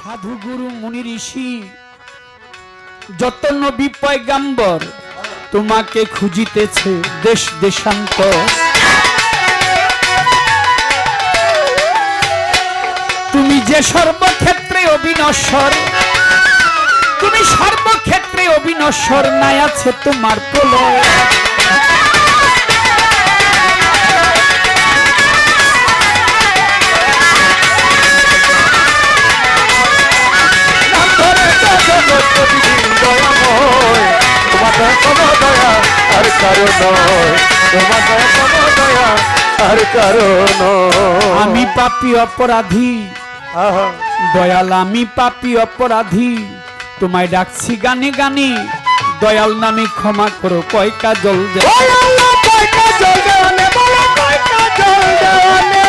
সাধু গুরু মুনি ঋষি যত নবী পয়গাম্বর তোমাকে খুঁজিতেছে দেশ দেশান্তর তুমি যে সর্বক্ষেত্রে অবিনশ্বর, তুমি সর্বক্ষেত্রে অবিনশ্বর, নাই আছে তোমার প্রলয়। তোমাদের কোনো দয়া আর কারও নয় তোমাদের কোনো দয়া আর কারও নয় আমি পাপি অপরাধী। দয়াল আমি পাপি অপরাধী। তোমায় ডাকছি গানে গানে। দয়াল নামে ক্ষমা করো দে কয়টা জল দেওয়ানে, বলো কয়টা জল দেওয়ানে?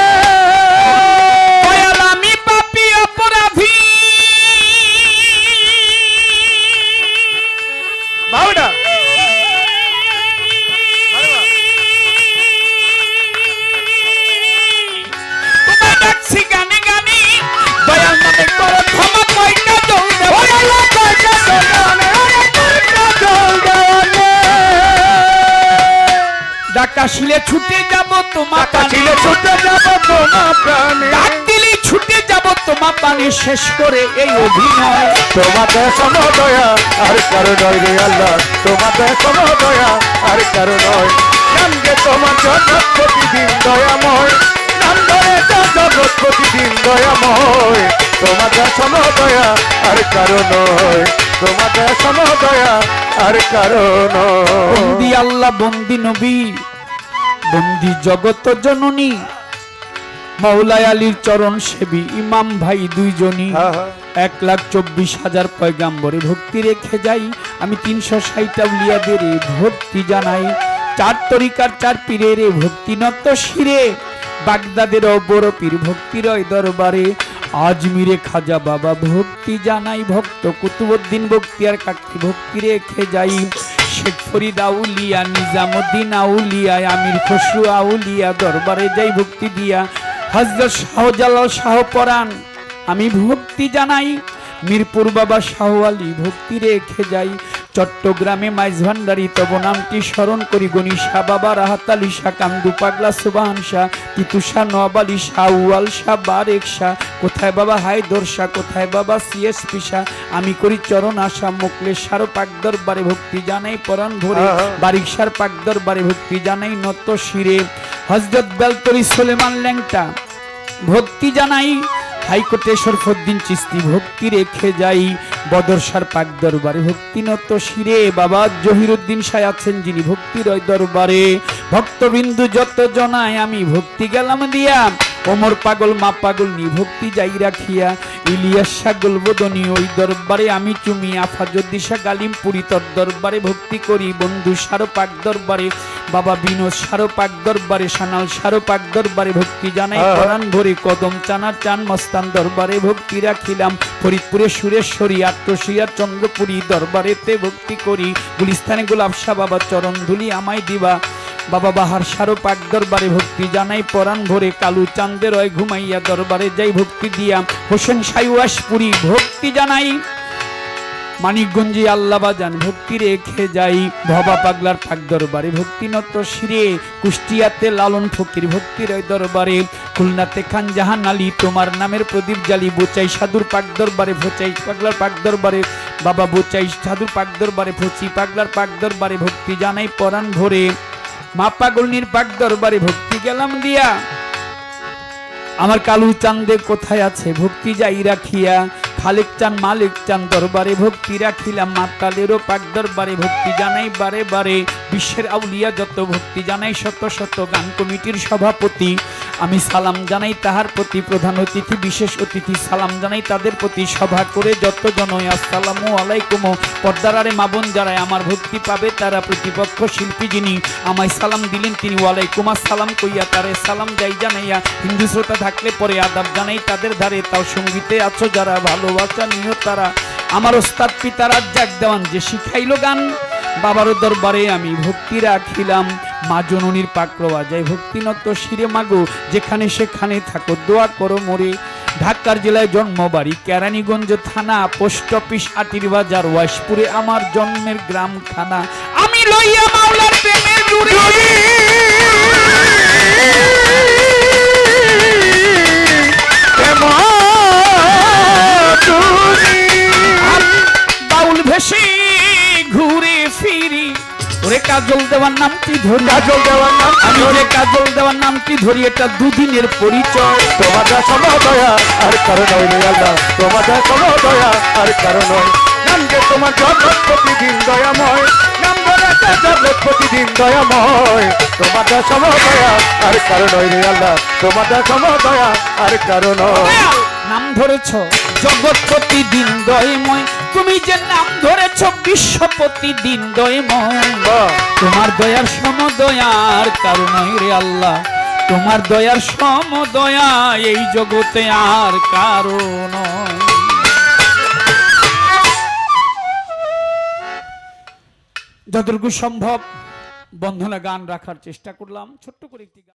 শিলে ছুটে যাব তোমার টাকা ছিল ছুটে যাব তোমার প্রাণে। ডাক দিলে ছুটে যাব তোমার পানে শেষ করে এই অভিনয়। তোমাদের কোনো দয়া আর কারও নয় রে আল্লাহ। তোমাদের কোনো দয়া আর কারও নয়। যে তোমার জগৎ প্রতিদিন দয়াময়। নাম ধরে জগৎ প্রতিদিন দয়াময়। তোমাদের কোনো দয়া আর কারও নয়। তোমাদের কোনো দয়া আর কারও নয়। বন্দি আল্লাহ বন্দি নবী। বন্দি জগত জননী। মাওলায় আলীর চরণ সেবী ইমাম ভাই দুইজনই। এক লাখ চব্বিশ হাজার পয়গাম্বরে ভক্তি রেখে যাই। আমি তিনশো ষাটটা উলিয়াদের ভক্তি জানাই। চার তরিকার চার পীরের ভক্তি নত শিরে। বাগদাদের অবর পীর ভক্তির দরবারে। আজমিরে খাজা বাবা ভক্তি জানাই। ভক্ত কুতুবুদ্দিন বক্তিয়ার কাকি ভক্তি রেখে যাই। শেখ ফরিদ আউলিয়া নিজামুদ্দিন আউলিয়া, আমির খসরু আউলিয়া, দরবারে যাই ভক্তি দিয়া। হজরত শাহজালাল শাহ পরাণ, আমি ভক্তি জানাই, মিরপুর বাবা শাহ আলী ভক্তি রেখে যাই। চট্টগ্রামে মাইজ ভান্ডারি তব নামটি স্মরণ করি গণিসা বাবা রাহাত আলী শাহ কান্দু পাগলা সুবাহান শাহ তিতু শাহ নওয়াব আলী শাহ উয়াল শাহ বারেক শাহ কোথায় বাবা হায়দর শাহ কোথায় বাবা সিএসপি শাহ আমি করি চরণ আশা মুকলে সারো পাক দরবারে ভক্তি জানাই পরাণ ভরে আহা। বারিকসার পাক দরবারে ভক্তি জানাই নত শিরে হজরত বেলতরি সোলেমান ল্যাংটা ভক্তি জানাই হাইকোর্টে শরফুদ্দিন চিস্তি ভক্তি রেখে যাই। বদরসার পাক দরবারে ভক্তি নত শিরে। বাবা জহিরুদ্দিন সায় আছেন যিনি ভক্তির দরবারে। ভক্তবিন্দু যত জনায় আমি ভক্তি গেলাম দিয়া। ওমর পাগল, মা পাগল, নি ভক্তি যাই রাখিয়া। ইলিয়াস সাগল বদনী ওই দরবারে আমি চুমি আফাজুদ্দিশা গালিমপুরি তর দরবারে ভক্তি করি। বন্ধু সারো পাক দরবারে বাবা বিনোদ সারো পাক দরবারে সানাল সারো পাক দরবারে ভক্তি জানাই। আহা। কোরআন ভরে কদম চানার চান মস্তান দরবারে ভক্তি রাখিলাম। ফরিদপুরে সুরেশ্বরী আত্মশিয়ার চন্দ্রপুরী দরবারেতে ভক্তি করি। গুলিস্তানে গোলাপ শাহ বাবা চরণ ধুলি আমায় দিবা। বাবা বাহার সারো পাক দরবারে ভক্তি জানাই। পরাণ ভরে কালু চান্দের রয় ঘুমাইয়া দরবারে যাই ভক্তি দিয়া। হোসেন সাইওয়াসপুরি ভক্তি জানাই। মানিকগঞ্জে আল্লাহ বাজান ভক্তি রেখে যাই। ভবা পাগলার পাক দরবারে, ভক্তি নত শিরে, কুষ্টিয়াতে লালন ফকির ভক্তির দরবারে। খুলনাতে খান জাহান আলী, তোমার নামের প্রদীপ জালি বোচাই সাধুর পাক দরবারে, ভোচাই পাগলার পাক দরবারে। বাবা, বোচাই সাধুর পাক দরবারে, ভোচি পাগলার পাক দরবারে, ভক্তি জানাই পরাণ ভরে। মা পাগলনির পাক দরবারে, ভক্তি গেলাম দিয়া। আমার কালু চান্দে কোথায় আছে? ভক্তি যাই রাখিয়া। খালেক চান মালিক চান দরবারে ভক্তি রাখিলাম, মাতালেরও পাক দরবারে ভক্তি জানাই, বারে বারে বিশ্বের আউলিয়া যত ভক্তি জানাই, শত শত গান কমিটির সভাপতি। আমি সালাম জানাই তাহার প্রতি প্রধান অতিথি, বিশেষ অতিথি, সালাম জানাই তাদের প্রতি সভা করে যত জনই আসসালামু আলাইকুম। পর্দারারে মাবন যারাই আমার ভক্তি পাবে, তারা প্রতিপক্ষ শিল্পী যিনি আমায় সালাম দিলেন, তিনি ওয়ালাইকুম আসসালাম কইয়া তারে সালাম যাই জানাইয়া, হিন্দু শ্রোতা থাকলে পরে আদাব জানাই তাদের ধারে। তাও সঙ্গীতে আছো যারা ভালোবাসা নিও তারা। আমার ওস্তাদ পিতার জাগ দেওয়ান যে শিখাইলো গান বাবারও দরবারে আমি ভক্তি রাখিলাম। মা জননীর পাকড়োয়া যায় ভক্তিনত শিরে মাগো, যেখানে সেখানে থাকো, দোয়া করো মোরে। ঢাকার জেলায় জন্মবাড়ি, কেরানীগঞ্জ থানা, পোস্ট অফিস আটির বাজার ওয়াশপুরে আমার জন্মের গ্রাম খানা আমি লইয়া মাওলার প্রেমের কাজল দেওয়ার নাম কি ধরি। কাজল দেওয়ার নাম আমি যে কাজল দেওয়ার নাম কি ধরি এটা দুদিনের পরিচয়। তোমাদের কোনো দয়া আর কারণ রে আল্লাহ। তোমাদের কোনো দয়া আর কারণ নয়। নাম যে তোমার জগৎ প্রতিদিন দয়াময়। নাম একটা জগৎ প্রতিদিন দয়াময়। তোমাদের সম দয়া আর কারও নয় রে আল্লাহ। তোমাদের সম দয়া আর কারও নয়। নাম ধরেছ জগৎপতি দিন দয়ময়। ধরেছ বিশ্বপতি দিন দয়ময় তোমার দয়ার সম দয়ার কারণ রে আল্লাহ। তোমার দয়ার এই জগতে আর কারণ যতটুকু সম্ভব বন্ধনা গান রাখার চেষ্টা করলাম। ছোট্ট করে একটি